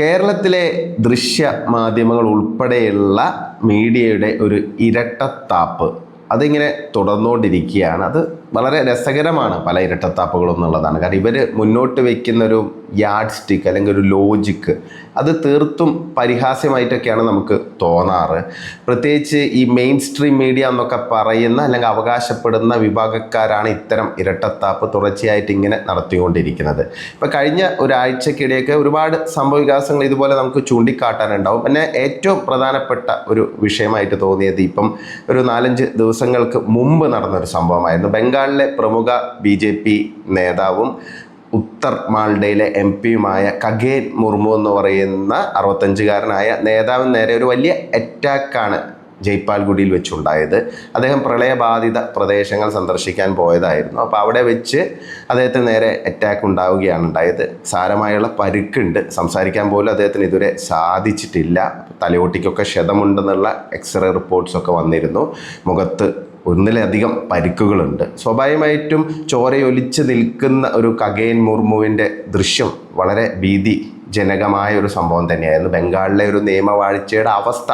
കേരളത്തിലെ ദൃശ്യ മാധ്യമങ്ങൾ ഉൾപ്പെടെയുള്ള മീഡിയയുടെ ഒരു ഇരട്ടത്താപ്പ് അതിങ്ങനെ തുടർന്നുകൊണ്ടിരിക്കുകയാണ് അത് വളരെ രസകരമാണ് പല ഇരട്ടത്താപ്പുകളും എന്നുള്ളതാണ്. കാരണം ഇവർ മുന്നോട്ട് വയ്ക്കുന്ന ഒരു യാഡ് സ്റ്റിക്ക് അല്ലെങ്കിൽ ഒരു ലോജിക്ക് അത് തീർത്തും പരിഹാസ്യമായിട്ടൊക്കെയാണ് നമുക്ക് തോന്നാറ്. പ്രത്യേകിച്ച് ഈ മെയിൻ സ്ട്രീം മീഡിയ എന്നൊക്കെ പറയുന്ന അല്ലെങ്കിൽ അവകാശപ്പെടുന്ന വിഭാഗക്കാരാണ് ഇത്തരം ഇരട്ടത്താപ്പ് തുടർച്ചയായിട്ട് ഇങ്ങനെ നടത്തിക്കൊണ്ടിരിക്കുന്നത്. ഇപ്പോൾ കഴിഞ്ഞ ഒരാഴ്ചക്കിടെയൊക്കെ ഒരുപാട് സംഭവവികാസങ്ങൾ ഇതുപോലെ നമുക്ക് ചൂണ്ടിക്കാട്ടാനുണ്ടാവും. പിന്നെ ഏറ്റവും പ്രധാനപ്പെട്ട ഒരു വിഷയമായിട്ട് തോന്നിയത് ഇപ്പം ഒരു നാലഞ്ച് ദിവസങ്ങൾക്ക് മുമ്പ് നടന്നൊരു സംഭവമായിരുന്നു. ബംഗാളിലെ പ്രമുഖ ബി നേതാവും ഉത്തർ മാൾഡയിലെ എം പിയുമായ കഗേൻ മുർമു എന്ന് പറയുന്ന അറുപത്തഞ്ചുകാരനായ നേതാവിന് നേരെ ഒരു വലിയ അറ്റാക്കാണ് ജയ്പാൽഗുഡിയിൽ വെച്ചുണ്ടായത്. അദ്ദേഹം പ്രളയബാധിത പ്രദേശങ്ങൾ സന്ദർശിക്കാൻ പോയതായിരുന്നു. അപ്പോൾ അവിടെ വെച്ച് അദ്ദേഹത്തിന് നേരെ അറ്റാക്ക് ഉണ്ടാവുകയാണ് ഉണ്ടായത്. സാരമായുള്ള പരുക്കുണ്ട്. സംസാരിക്കാൻ പോലും അദ്ദേഹത്തിന് ഇതുവരെ സാധിച്ചിട്ടില്ല. തലയോട്ടിക്കൊക്കെ ക്ഷതമുണ്ടെന്നുള്ള എക്സ്റേ റിപ്പോർട്ട്സൊക്കെ വന്നിരുന്നു. മുഖത്ത് ഒന്നിലധികം പരിക്കുകളുണ്ട്. സ്വാഭാവികമായിട്ടും ചോരയൊലിച്ച് നിൽക്കുന്ന ഒരു കഗേൻ മുർമുവിന്റെ ദൃശ്യം വളരെ ഭീതി ജനകമായ ഒരു സംഭവം തന്നെയായിരുന്നു. ബംഗാളിലെ ഒരു നിയമവാഴ്ചയുടെ അവസ്ഥ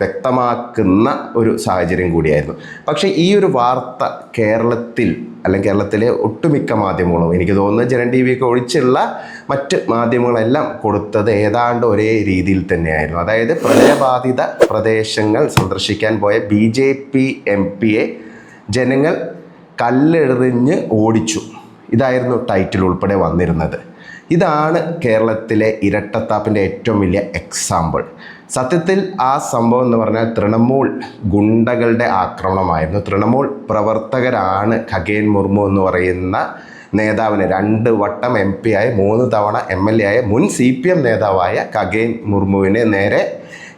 വ്യക്തമാക്കുന്ന ഒരു സാഹചര്യം കൂടിയായിരുന്നു. പക്ഷേ ഈ ഒരു വാർത്ത കേരളത്തിൽ അല്ലെങ്കിൽ കേരളത്തിലെ ഒട്ടുമിക്ക മാധ്യമങ്ങളും എനിക്ക് തോന്നുന്നത് ജനൻ ടി വിയൊക്കെ ഒഴിച്ചുള്ള മറ്റ് മാധ്യമങ്ങളെല്ലാം കൊടുത്തത് ഏതാണ്ട് ഒരേ രീതിയിൽ തന്നെയായിരുന്നു. അതായത് പ്രളയബാധിത പ്രദേശങ്ങൾ സന്ദർശിക്കാൻ പോയ ബി ജെ പി എം പിയെ ജനങ്ങൾ കല്ലെറിഞ്ഞ് ഓടിച്ചു. ഇതായിരുന്നു ടൈറ്റിൽ ഉൾപ്പെടെ വന്നിരുന്നത്. ഇതാണ് കേരളത്തിലെ ഇരട്ടത്താപ്പിന്റെ ഏറ്റവും വലിയ എക്സാമ്പിൾ സത്യത്തിൽ ആ സംഭവം എന്ന് പറഞ്ഞാൽ തൃണമൂൽ ഗുണ്ടകളുടെ ആക്രമണമായിരുന്നു. തൃണമൂൽ പ്രവർത്തകരാണ് ഖഗേൻ മുർമു എന്ന് പറയുന്ന നേതാവിനെ. രണ്ട് വട്ടം എം പി ആയ മൂന്ന് തവണ എം എൽ എ ആയ മുൻ സി പി എം നേതാവായ ഖഗേൻ മുർമുവിനെ നേരെ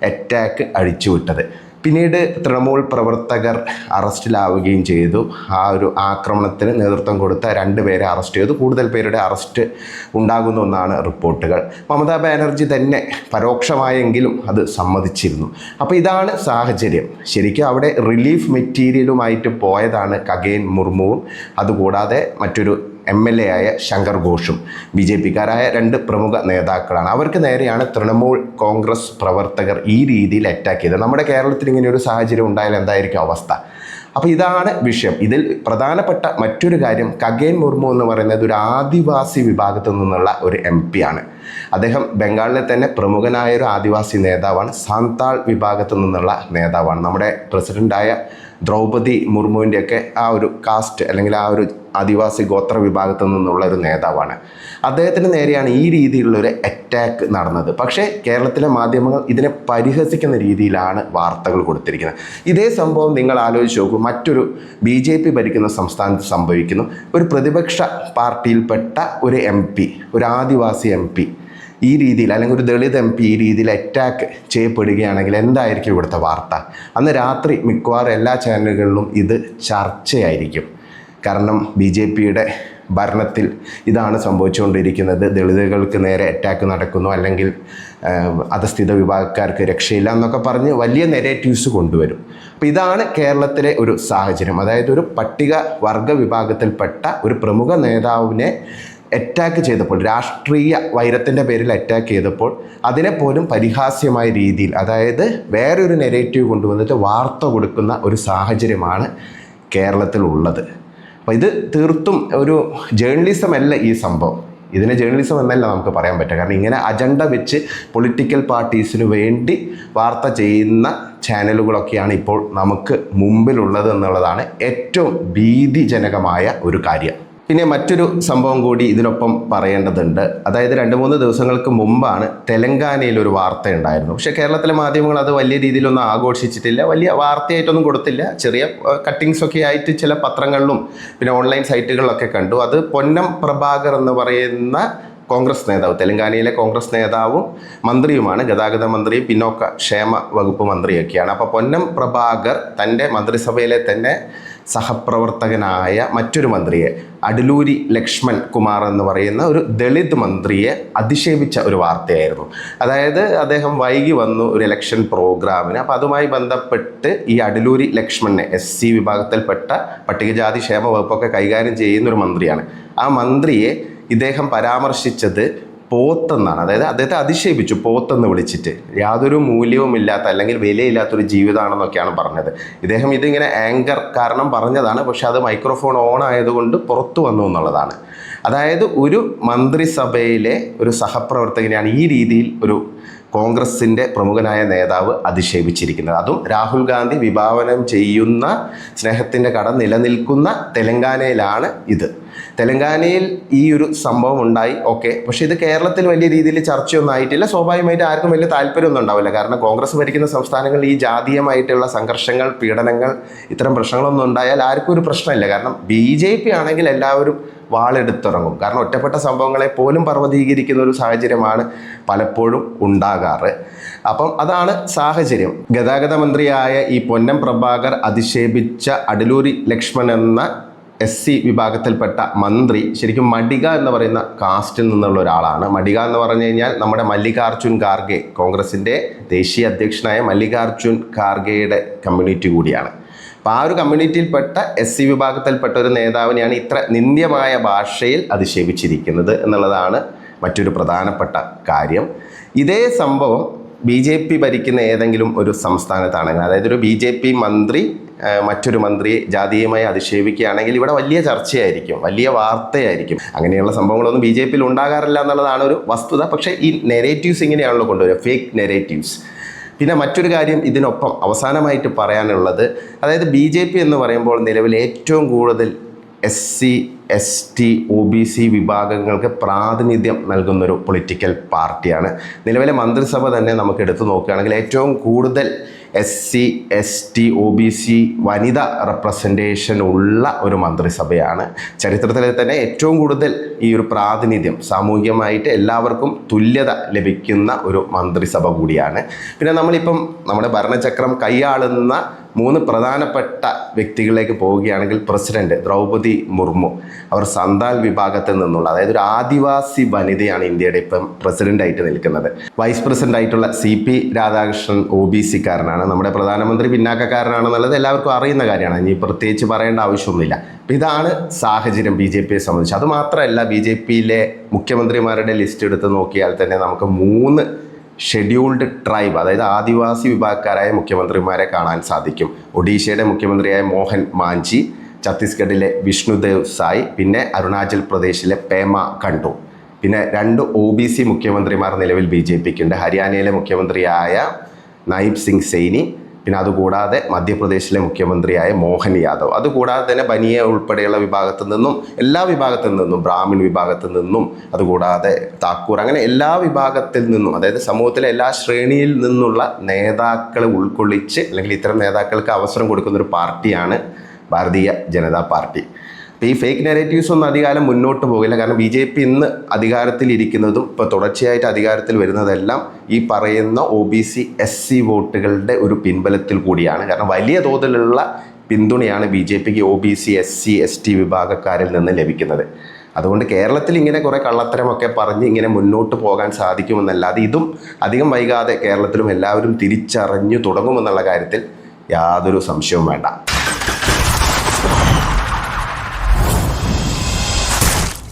അറ്റാക്ക് അഴിച്ചുവിട്ടത് പിന്നീട് തൃണമൂൽ പ്രവർത്തകർ അറസ്റ്റിലാവുകയും ചെയ്തു. ആ ഒരു ആക്രമണത്തിന് നേതൃത്വം കൊടുത്ത രണ്ട് പേരെ അറസ്റ്റ് ചെയ്തു. കൂടുതൽ പേരുടെ അറസ്റ്റ് ഉണ്ടാകുന്നു എന്നാണ് റിപ്പോർട്ടുകൾ. മമതാ ബാനർജി തന്നെ പരോക്ഷമായെങ്കിലും അത് സമ്മതിച്ചിരുന്നു. അപ്പോൾ ഇതാണ് സാഹചര്യം. ശരിക്കും അവിടെ റിലീഫ് മെറ്റീരിയലുമായിട്ട് പോയതാണ് കഗേൻ മുർമുവും. അതുകൂടാതെ മറ്റൊരു എം എൽ എ ആയ ശങ്കർ ഘോഷും ബി ജെ പിക്കാരായ രണ്ട് പ്രമുഖ നേതാക്കളാണ്. അവർക്ക് നേരെയാണ് തൃണമൂൽ കോൺഗ്രസ് പ്രവർത്തകർ ഈ രീതിയിൽ അറ്റാക്ക് ചെയ്തത്. നമ്മുടെ കേരളത്തിൽ ഇങ്ങനെ ഒരു സാഹചര്യം ഉണ്ടായാൽ എന്തായിരിക്കും അവസ്ഥ? അപ്പോൾ ഇതാണ് വിഷയം. ഇതിൽ പ്രധാനപ്പെട്ട മറ്റൊരു കാര്യം കഗേൻ മുർമു എന്ന് പറയുന്നത് ഒരു ആദിവാസി വിഭാഗത്തു നിന്നുള്ള ഒരു എം പി ആണ്. അദ്ദേഹം ബംഗാളിലെ തന്നെ പ്രമുഖനായ ഒരു ആദിവാസി നേതാവാണ്. സാന്താൾ വിഭാഗത്തു നിന്നുള്ള നേതാവാണ്. നമ്മുടെ പ്രസിഡന്റായ ദ്രൗപദി മുർമുവിന്റെയൊക്കെ ആ ഒരു കാസ്റ്റ് അല്ലെങ്കിൽ ആ ഒരു ആദിവാസി ഗോത്ര വിഭാഗത്തിൽ നിന്നുള്ള ഒരു നേതാവാണ്. അദ്ദേഹത്തിന് നേരെയാണ് ഈ രീതിയിലുള്ള ഒരു അറ്റാക്ക് നടന്നത്. പക്ഷേ കേരളത്തിലെ മാധ്യമങ്ങൾ ഇതിനെ പരിഹസിക്കുന്ന രീതിയിലാണ് വാർത്തകൾ കൊടുത്തിരിക്കുന്നത്. ഇതേ സംഭവം നിങ്ങൾ ആലോചിച്ച് നോക്കൂ. മറ്റൊരു ബി ജെ പി ഭരിക്കുന്ന സംസ്ഥാനത്ത് സംഭവിക്കുന്നു. ഒരു പ്രതിപക്ഷ പാർട്ടിയിൽപ്പെട്ട ഒരു എം ഒരു ആദിവാസി എം ഈ രീതിയിൽ അല്ലെങ്കിൽ ഒരു ദളിത് എം പി ഈ രീതിയിൽ അറ്റാക്ക് ചെയ്യപ്പെടുകയാണെങ്കിൽ എന്തായിരിക്കും ഇവിടുത്തെ വാർത്ത? അന്ന് രാത്രി മിക്കവാറും എല്ലാ ചാനലുകളിലും ഇത് ചർച്ചയായിരിക്കും. കാരണം ബി ജെ പിയുടെ ഭരണത്തിൽ ഇതാണ് സംഭവിച്ചുകൊണ്ടിരിക്കുന്നത്. ദളിതുകൾക്ക് നേരെ അറ്റാക്ക് നടക്കുന്നു അല്ലെങ്കിൽ അധസ്ഥിത വിഭാഗക്കാർക്ക് രക്ഷയില്ല എന്നൊക്കെ പറഞ്ഞ് വലിയ നെഗറ്റീവ്സ് കൊണ്ടുവരും. അപ്പോൾ ഇതാണ് കേരളത്തിലെ ഒരു സാഹചര്യം. അതായത് ഒരു പട്ടിക വർഗ വിഭാഗത്തിൽപ്പെട്ട ഒരു പ്രമുഖ നേതാവിനെ അറ്റാക്ക് ചെയ്തപ്പോൾ രാഷ്ട്രീയ വൈരത്തിന്റെ പേരിൽ അറ്റാക്ക് ചെയ്തപ്പോൾ അതിനെ പോലും പരിഹാസ്യമായ രീതിയിൽ അതായത് വേറൊരു നെഗറ്റീവ് കൊണ്ടുവന്നിട്ട് വാർത്ത കൊടുക്കുന്ന ഒരു സാഹചര്യമാണ് കേരളത്തിലുള്ളത് അപ്പോൾ ഇത് തീർത്തും ഒരു ജേർണലിസം അല്ല ഈ സംഭവം. ഇതിനെ ജേർണലിസം എന്നല്ല നമുക്ക് പറയാൻ പറ്റുക. കാരണം ഇങ്ങനെ അജണ്ട വെച്ച് പൊളിറ്റിക്കൽ പാർട്ടീസിന് വേണ്ടി വാർത്ത ചെയ്യുന്ന ചാനലുകളൊക്കെയാണ് ഇപ്പോൾ നമുക്ക് മുമ്പിലുള്ളത് എന്നുള്ളതാണ് ഏറ്റവും ഭീതിജനകമായ ഒരു കാര്യം. പിന്നെ മറ്റൊരു സംഭവം കൂടി ഇതിനൊപ്പം പറയേണ്ടതുണ്ട്. അതായത് രണ്ട് മൂന്ന് ദിവസങ്ങൾക്ക് മുമ്പാണ് തെലങ്കാനയിൽ ഒരു വാർത്ത ഉണ്ടായിരുന്നു പക്ഷേ കേരളത്തിലെ മാധ്യമങ്ങൾ അത് വലിയ രീതിയിലൊന്നും ആഘോഷിച്ചിട്ടില്ല. വലിയ വാർത്തയായിട്ടൊന്നും കൊടുത്തില്ല. ചെറിയ കട്ടിങ്സ് ഒക്കെ ആയിട്ട് ചില പത്രങ്ങളിലും പിന്നെ ഓൺലൈൻ സൈറ്റുകളിലൊക്കെ കണ്ടു. അത് പൊന്നം പ്രഭാകർ എന്ന് പറയുന്ന കോൺഗ്രസ് നേതാവ് തെലങ്കാനയിലെ കോൺഗ്രസ് നേതാവും മന്ത്രിയുമാണ്. ഗതാഗത മന്ത്രിയും പിന്നോക്ക ക്ഷേമ വകുപ്പ് മന്ത്രിയൊക്കെയാണ്. അപ്പോൾ പൊന്നം പ്രഭാകർ തന്റെ മന്ത്രിസഭയിലെ തന്നെ സഹപ്രവർത്തകനായ മറ്റൊരു മന്ത്രിയെ അടലൂരി ലക്ഷ്മൺ കുമാർ എന്ന് പറയുന്ന ഒരു ദളിത് മന്ത്രിയെ അധിക്ഷേപിച്ച ഒരു വാർത്തയായിരുന്നു. അതായത് അദ്ദേഹം വൈകി വന്നു ഒരു ഇലക്ഷൻ പ്രോഗ്രാമിന് അപ്പോൾ അതുമായി ബന്ധപ്പെട്ട് ഈ അടലൂരി ലക്ഷ്മണനെ എസ് സി വിഭാഗത്തിൽപ്പെട്ട പട്ടികജാതി ക്ഷേമ വകുപ്പൊക്കെ കൈകാര്യം ചെയ്യുന്ന ഒരു മന്ത്രിയാണ്. ആ മന്ത്രിയെ ഇദ്ദേഹം പരാമർശിച്ചത് പോത്തെന്നാണ്. അതായത് അദ്ദേഹത്തെ അതിശയിപ്പിച്ചു പോത്തെന്ന് വിളിച്ചിട്ട്. യാതൊരു മൂല്യവുമില്ലാത്ത അല്ലെങ്കിൽ വിലയില്ലാത്തൊരു ജീവിതമാണെന്നൊക്കെയാണ് പറഞ്ഞത്. ഇദ്ദേഹം ഇതിങ്ങനെ ആങ്കർ കാരണം പറഞ്ഞതാണ് പക്ഷെ അത് മൈക്രോഫോൺ ഓൺ ആയതുകൊണ്ട് പുറത്തു വന്നു എന്നുള്ളതാണ്. അതായത് ഒരു മന്ത്രിസഭയിലെ ഒരു സഹപ്രവർത്തകനെയാണ് ഈ രീതിയിൽ ഒരു കോൺഗ്രസിന്റെ പ്രമുഖനായ നേതാവ് അധിക്ഷേപിച്ചിരിക്കുന്നത്. അതും രാഹുൽ ഗാന്ധി വിഭാവനം ചെയ്യുന്ന സ്നേഹത്തിന്റെ കട നിലനിൽക്കുന്ന തെലങ്കാനയിലാണ് ഇത്. തെലങ്കാനയിൽ ഈ ഒരു സംഭവം ഉണ്ടായി ഓക്കെ പക്ഷേ ഇത് കേരളത്തിൽ വലിയ രീതിയിൽ ചർച്ചയൊന്നും ആയിട്ടില്ല. സ്വാഭാവികമായിട്ട് ആർക്കും വലിയ താല്പര്യമൊന്നും ഉണ്ടാവില്ല. കാരണം കോൺഗ്രസ് ഭരിക്കുന്ന സംസ്ഥാനങ്ങളിൽ ഈ ജാതീയമായിട്ടുള്ള സംഘർഷങ്ങൾ പീഡനങ്ങൾ ഇത്തരം പ്രശ്നങ്ങളൊന്നും ഉണ്ടായാൽ ആർക്കും ഒരു പ്രശ്നമില്ല. കാരണം ബി ജെ പി ആണെങ്കിൽ എല്ലാവരും വാളെടുത്തിറങ്ങും. കാരണം ഒറ്റപ്പെട്ട സംഭവങ്ങളെ പോലും പർവതീകരിക്കുന്ന ഒരു സാഹചര്യമാണ് പലപ്പോഴും ഉണ്ടാകാറ്. അപ്പം അതാണ് സാഹചര്യം. ഗതാഗത മന്ത്രിയായ ഈ പൊന്നം പ്രഭാകർ അധിക്ഷേപിച്ച അടലൂരി ലക്ഷ്മൺ എന്ന എസ് സി വിഭാഗത്തിൽപ്പെട്ട മന്ത്രി ശരിക്കും മടിക എന്ന് പറയുന്ന കാസ്റ്റിൽ നിന്നുള്ള ഒരാളാണ്. മടിക എന്ന് പറഞ്ഞു കഴിഞ്ഞാൽ നമ്മുടെ മല്ലികാർജുൻ ഖാർഗെ കോൺഗ്രസിന്റെ ദേശീയ അധ്യക്ഷനായ മല്ലികാർജുൻ ഖാർഗെയുടെ കമ്മ്യൂണിറ്റി കൂടിയാണ്. അപ്പം ആ ഒരു കമ്മ്യൂണിറ്റിയിൽപ്പെട്ട എസ് സി വിഭാഗത്തിൽപ്പെട്ട ഒരു നേതാവിനെയാണ് ഇത്ര നിന്ദ്യമായ ഭാഷയിൽ അധിക്ഷേപിച്ചിരിക്കുന്നത് എന്നുള്ളതാണ് മറ്റൊരു പ്രധാനപ്പെട്ട കാര്യം. ഇതേ സംഭവം ബി ജെ പി ഭരിക്കുന്ന ഏതെങ്കിലും ഒരു സംസ്ഥാനത്താണെങ്കിൽ അതായത് ഒരു ബി ജെ പി മന്ത്രി മറ്റൊരു മന്ത്രി ജാതീയമായി അധിക്ഷേപിക്കുകയാണെങ്കിൽ ഇവിടെ വലിയ ചർച്ചയായിരിക്കും വലിയ വാർത്തയായിരിക്കും. അങ്ങനെയുള്ള സംഭവങ്ങളൊന്നും ബി ജെ പിയിൽ ഉണ്ടാകാറില്ല എന്നുള്ളതാണ് ഒരു വസ്തുത. പക്ഷേ ഈ നെറേറ്റീവ്സ് ഇങ്ങനെയാണല്ലോ കൊണ്ടുവരിക ഫേക്ക് നെറേറ്റീവ്സ് പിന്നെ മറ്റൊരു കാര്യം ഇതിനൊപ്പം അവസാനമായിട്ട് പറയാനുള്ളത് അതായത് ബി ജെ പി എന്ന് പറയുമ്പോൾ നിലവിൽ ഏറ്റവും കൂടുതൽ S C S T O B C വിഭാഗങ്ങൾക്ക് പ്രാതിനിധ്യം നൽകുന്നൊരു പൊളിറ്റിക്കൽ പാർട്ടിയാണ്. നിലവിലെ മന്ത്രിസഭ തന്നെ നമുക്ക് എടുത്തു നോക്കുകയാണെങ്കിൽ ഏറ്റവും കൂടുതൽ S C S T O B C വനിത റെപ്രസെന്റേഷൻ ഉള്ള ഒരു മന്ത്രിസഭയാണ്. ചരിത്രത്തിലെ തന്നെ ഏറ്റവും കൂടുതൽ ഈ ഒരു പ്രാതിനിധ്യം സാമൂഹികമായിട്ട് എല്ലാവർക്കും തുല്യത ലഭിക്കുന്ന ഒരു മന്ത്രിസഭ കൂടിയാണ്. പിന്നെ നമ്മളിപ്പം നമ്മുടെ ഭരണചക്രം കൈയാളുന്ന മൂന്ന് പ്രധാനപ്പെട്ട വ്യക്തികളിലേക്ക് പോവുകയാണെങ്കിൽ പ്രസിഡന്റ് ദ്രൗപതി മുർമു. അവർ സന്താൽ വിഭാഗത്തിൽ നിന്നുള്ള അതായത് ഒരു ആദിവാസി വനിതയാണ് ഇന്ത്യയുടെ ഇപ്പം പ്രസിഡന്റായിട്ട് നിൽക്കുന്നത്. വൈസ് പ്രസിഡന്റ് ആയിട്ടുള്ള C P Radhakrishnan O B സിക്കാരനാണ്. നമ്മുടെ പ്രധാനമന്ത്രി പിന്നാക്കക്കാരനാണെന്നുള്ളത് എല്ലാവർക്കും അറിയുന്ന കാര്യമാണ്. ഇനി പ്രത്യേകിച്ച് പറയേണ്ട ആവശ്യമൊന്നുമില്ല. ഇതാണ് സാഹചര്യം ബി ജെ പിയെ സംബന്ധിച്ച്. അതുമാത്രമല്ല ബി ജെ പിയിലെ മുഖ്യമന്ത്രിമാരുടെ ലിസ്റ്റ് എടുത്ത് നോക്കിയാൽ തന്നെ നമുക്ക് മൂന്ന് ഷെഡ്യൂൾഡ് ട്രൈബ് അതായത് ആദിവാസി വിഭാഗക്കാരായ മുഖ്യമന്ത്രിമാരെ കാണാൻ സാധിക്കും. ഒഡീഷയുടെ മുഖ്യമന്ത്രിയായ മോഹൻ മാഞ്ചി ഛത്തീസ്ഗഡിലെ വിഷ്ണുദേവ് സായ് പിന്നെ അരുണാചൽ പ്രദേശിലെ പേമ കണ്ടു പിന്നെ രണ്ട് ഒ ബി സി മുഖ്യമന്ത്രിമാർ നിലവിൽ ബി ജെ പിക്ക് ഉണ്ട്. ഹരിയാനയിലെ മുഖ്യമന്ത്രിയായ നയിബ് സിംഗ് സൈനി പിന്നെ അതുകൂടാതെ മധ്യപ്രദേശിലെ മുഖ്യമന്ത്രിയായ മോഹൻ യാദവ്. അതുകൂടാതെ തന്നെ ബനിയ ഉൾപ്പെടെയുള്ള വിഭാഗത്തിൽ നിന്നും എല്ലാ വിഭാഗത്തിൽ നിന്നും ബ്രാഹ്മിൺ വിഭാഗത്തിൽ നിന്നും അതുകൂടാതെ താക്കൂർ അങ്ങനെ എല്ലാ വിഭാഗത്തിൽ നിന്നും അതായത് സമൂഹത്തിലെ എല്ലാ ശ്രേണിയിൽ നിന്നുള്ള നേതാക്കളെ ഉൾക്കൊള്ളിച്ച് അല്ലെങ്കിൽ ഇത്തരം നേതാക്കൾക്ക് അവസരം കൊടുക്കുന്ന ഒരു പാർട്ടിയാണ് ഭാരതീയ ജനതാ പാർട്ടി. ഈ ഫേക്ക് നെറേറ്റീവ്സ് ഒന്നും അധികാരം മുന്നോട്ട് പോകില്ല. കാരണം ബി ജെ പി ഇന്ന് അധികാരത്തിലിരിക്കുന്നതും ഇപ്പോൾ തുടർച്ചയായിട്ട് അധികാരത്തിൽ വരുന്നതെല്ലാം ഈ പറയുന്ന O B C S C വോട്ടുകളുടെ ഒരു പിൻബലത്തിൽ കൂടിയാണ്. കാരണം വലിയ തോതിലുള്ള പിന്തുണയാണ് ബി ജെ പിക്ക് O B C S C S T വിഭാഗക്കാരിൽ നിന്ന് ലഭിക്കുന്നത്. അതുകൊണ്ട് കേരളത്തിൽ ഇങ്ങനെ കുറേ കള്ളത്തരമൊക്കെ പറഞ്ഞ് ഇങ്ങനെ മുന്നോട്ട് പോകാൻ സാധിക്കുമെന്നല്ലാതെ ഇതും അധികം വൈകാതെ കേരളത്തിലും എല്ലാവരും തിരിച്ചറിഞ്ഞു തുടങ്ങുമെന്നുള്ള കാര്യത്തിൽ യാതൊരു സംശയവും വേണ്ട.